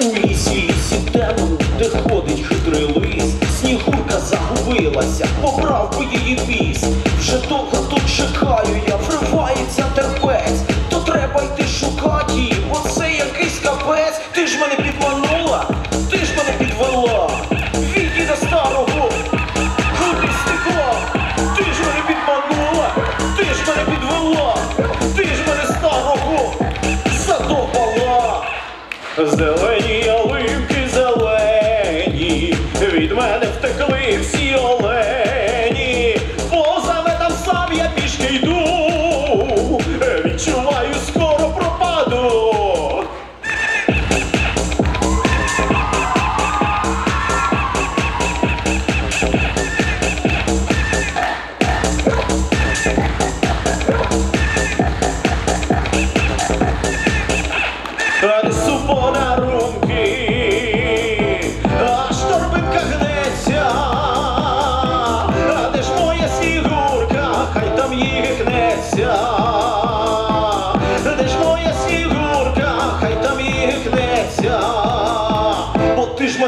У лісі темному, де хитрий лис, Снігурка загубилася, побрав би її віз. Зелені ялинки зелені, від мене втекли всі олені,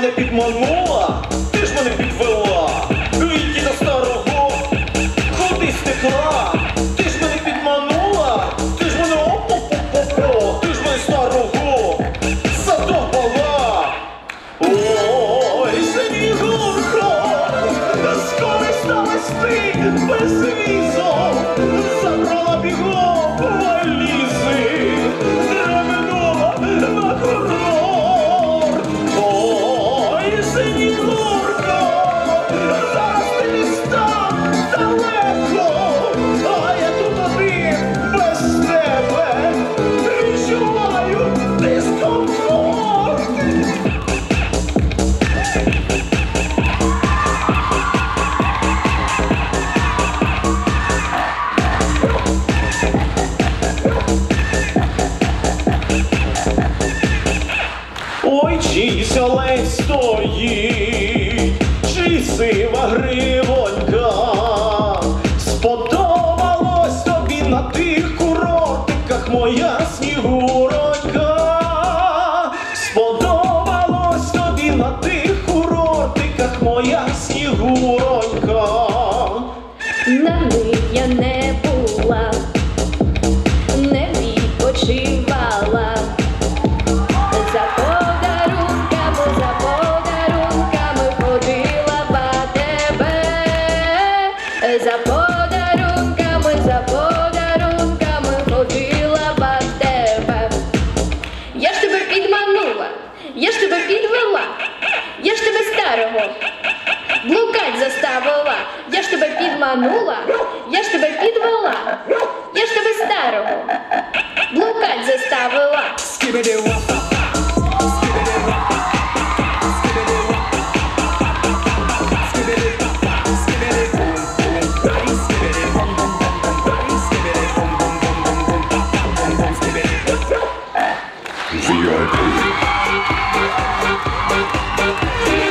мене підманула, ти ж мене підвела, війки до старого, куди стекла, ти ж мене підманула, ти ж мене оп-оп-оп-оп, ти ж мене старого. Задовбала. Ой, Снігурко, скористалась ти без візу, забрала бігом олень стоїть, чи сива гривонька, сподобалось тобі на тих курортиках моя снігуронька, я ж тебе підвела, я ж тебе старого блукать заставила. Я ж тебе підманула, я ж тебе Thank